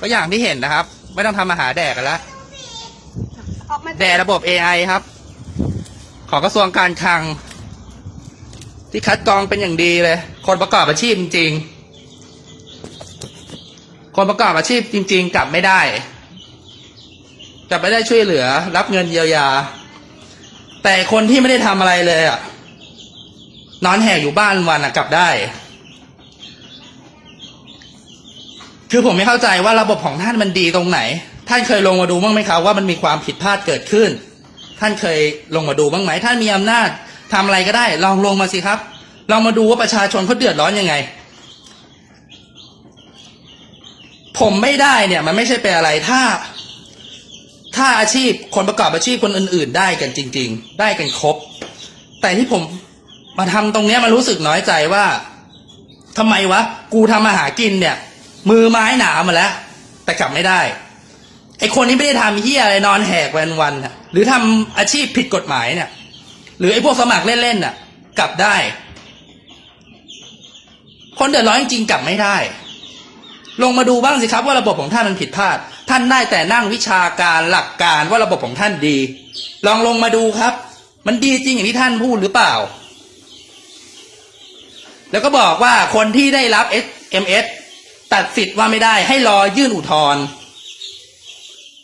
ก็อย่างที่เห็นนะครับ ไม่ต้องทำอาหารแดกกันแล้วออกมาแดกระบบ AI ครับ ของกระทรวงการคลัง ที่คัดกรองเป็นอย่างดีเลย คนประกอบอาชีพจริง ๆ คนประกอบอาชีพจริง ๆ กลับไม่ได้กลับไม่ได้ช่วยเหลือ รับเงินเยียวยา แต่คนที่ไม่ได้ทำอะไรเลยอะนอนแหกอยู่บ้านวันอะกลับได้ คือผมไม่เข้าใจว่าระบบของท่านมันดีตรงไหน ท่านเคยลงมาดูบ้างไหมครับว่ามันมีความผิดพลาดเกิดขึ้น ท่านเคยลงมาดูบ้างไหมท่านมีอำนาจทำอะไรก็ได้ ลองลงมาสิครับ ลองมาดูว่าประชาชนเขาเดือดร้อนยังไง ผมไม่ได้เนี่ยมันไม่ใช่เป็นอะไรถ้า ถ้าอาชีพคนประกอบอาชีพคนอื่น ๆ ได้กันจริง ๆ ได้กันครบ แต่ที่ผมมาทำตรงเนี้ยมันรู้สึกน้อยใจว่าทำไมวะ กูทำมาหากินเนี่ย มือไม้หนามาแล้ว แต่กลับไม่ได้ ไอคนนี้ไม่ได้ทำเฮียอะไรนอนแหกวันวันน่ะหรือทำอาชีพผิดกฎหมายเนี่ย หรือไอพวกสมัครเล่นๆน่ะ กลับได้ คนเดือดร้อนจริงๆกลับไม่ได้ ลงมาดูบ้างสิครับว่าระบบของท่านมันผิดพลาด ท่านได้แต่นั่งวิชาการหลักการว่าระบบของท่านดี ลองลงมาดูครับ มันดีจริงอย่างที่ท่านพูดหรือเปล่า แล้วก็บอกว่าคนที่ได้รับ SMS ตัดสิทธิ์ว่าไม่ได้ให้รอยื่นอุทธรณ์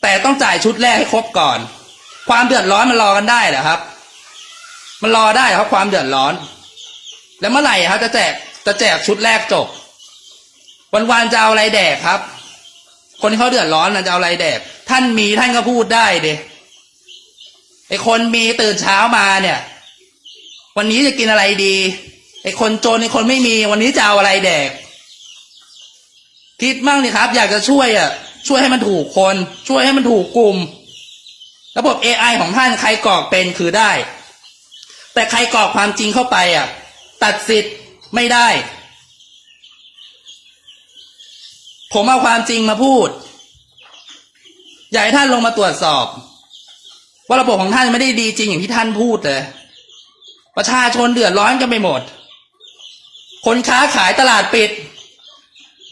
แต่ต้องจ่ายชุดแรกให้ครบก่อน ความเดือดร้อนมันรอกันได้เหรอครับ มันรอได้ครับความเดือดร้อน แล้วเมื่อไหร่ครับ จะแจกจะแจกชุดแรกจบ วันๆจะเอาอะไรแดกครับ คนที่เขาเดือดร้อนนะจะเอาอะไรแดก ท่านมีท่านก็พูดได้เดไอคนมีตื่นเช้ามาเนี่ย วันนี้จะกินอะไรดีไอคนจนไอคนไม่มีวันนี้จะเอาอะไรแดก คิดมั่งนี่ครับ อยากจะช่วยอะ ช่วยให้มันถูกคน ช่วยให้มันถูกกลุ่ม ระบบ AI ของท่านใครกรอกเป็นคือได้ แต่ใครกรอกความจริงเข้าไปอะ ตัดสิทธิ์ไม่ได้ ผมเอาความจริงมาพูด อยากให้ท่านลงมาตรวจสอบ ว่าระบบของท่านไม่ได้ดีจริงอย่างที่ท่านพูดเลยประชาชนเดือดร้อนกันไปหมด คนค้าขายตลาดปิด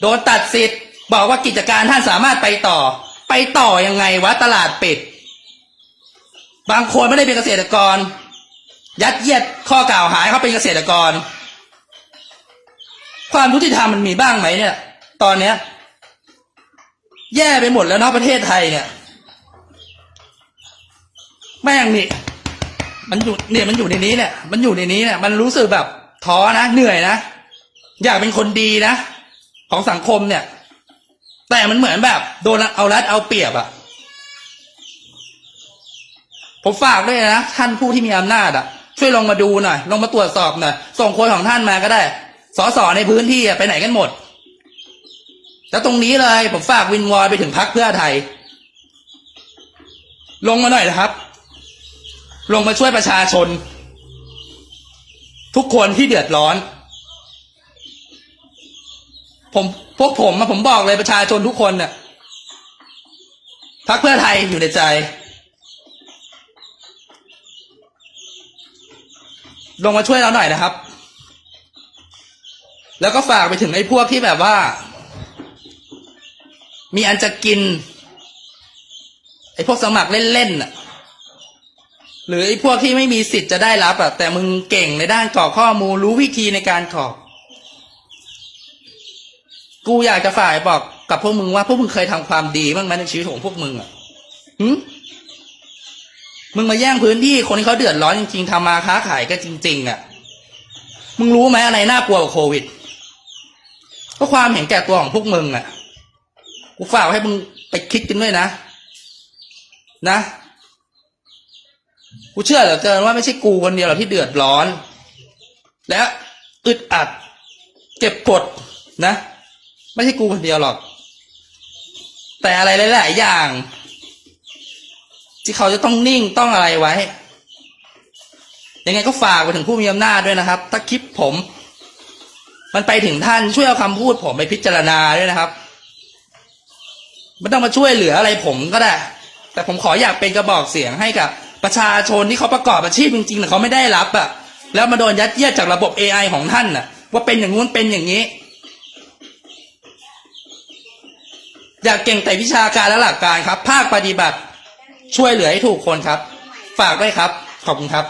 โดนตัดสิทธิ์บอกว่ากิจการท่านสามารถไปต่อ ไปต่อยังไงวะตลาดปิด บางคนไม่ได้เป็นเกษตรกร ยัดเยียดข้อกล่าวหาเขาเป็นเกษตรกร ความยุติธรรมมันมีบ้างไหมเนี่ย ตอนเนี้ย แย่ไปหมดแล้วเนาะประเทศไทยเนี่ยแม่งนี่มันอยู่เนี่ยมันอยู่ในนี้เนี่ย มันอยู่ในนี้เนี่ย มันรู้สึกแบบท้อนะเหนื่อยนะ อยากเป็นคนดีนะ ของสังคมเนี่ย แต่มันเหมือนแบบ โดนเอารัดเอาเปรียบอะผมฝากด้วยนะท่านผู้ที่มีอำนาจอะช่วยลงมาดูหน่อยลงมาตรวจสอบหน่อยส่งคนของท่านมาก็ได้สสในพื้นที่ไปไหนกันหมด แล้วตรงนี้เลยผมฝากวินวอยไปถึงพักเพื่อไทย ลงมาหน่อยนะครับ ลงมาช่วยประชาชน ทุกคนที่เดือดร้อน ผมพวกผมอะผมบอกเลยประชาชนทุกคนเนี่ยพักเพื่อไทยอยู่ในใจ ลงมาช่วยเราหน่อยนะครับ แล้วก็ฝากไปถึงไอ้พวกที่แบบว่า มีอันจะกิน ไอ้พวกสมัครเล่นๆน่ะ หรือไอ้พวกที่ไม่มีสิทธิ์จะได้รับอะแต่มึงเก่งในด้านกรอกข้อมูลรู้วิธีในการกรอก กูอยากจะฝ่ายบอกกับพวกมึงว่าพวกมึงเคยทำความดีบ้างไหมในชีวิตของพวกมึงอะหืมมึงมาแย่งพื้นที่คนที่เขาเดือดร้อนจริงๆทำมาค้าขายก็จริง ๆ อะ มึงรู้ไหมอะไรน่ากลัวกว่าโควิด ก็ความเห็นแก่ตัวของพวกมึงอะ กูฝากให้มึงไปคิดกันด้วยนะ นะ กูเชื่อเหลือเกินว่าไม่ใช่กูคนเดียวหรอกที่เดือดร้อน และอึดอัดเก็บกดนะ ไม่ใช่กูคนเดียวหรอก แต่อะไรหลายๆอย่าง ที่เขาจะต้องนิ่งต้องอะไรไว้ ยังไงก็ฝากไปถึงผู้มีอำนาจด้วยนะครับ ถ้าคลิปผม มันไปถึงท่านช่วยเอาคำพูดผมไปพิจารณาด้วยนะครับไม่ต้องมาช่วยเหลืออะไรผมก็ได้ แต่ผมขออยากเป็นกระบอกเสียงให้กับ ประชาชนที่เขาประกอบอาชีพจริงๆแต่เขาไม่ได้รับอะแล้วมาโดนยัดเยียดจากระบบ AI ของท่านน่ะ ว่าเป็นอย่างงู้นเป็นอย่างนี้ อยากเก่งแต่วิชาการและหลักการครับ ภาคปฏิบัติช่วยเหลือให้ถูกคนครับ ฝากด้วยครับ ขอบคุณครับ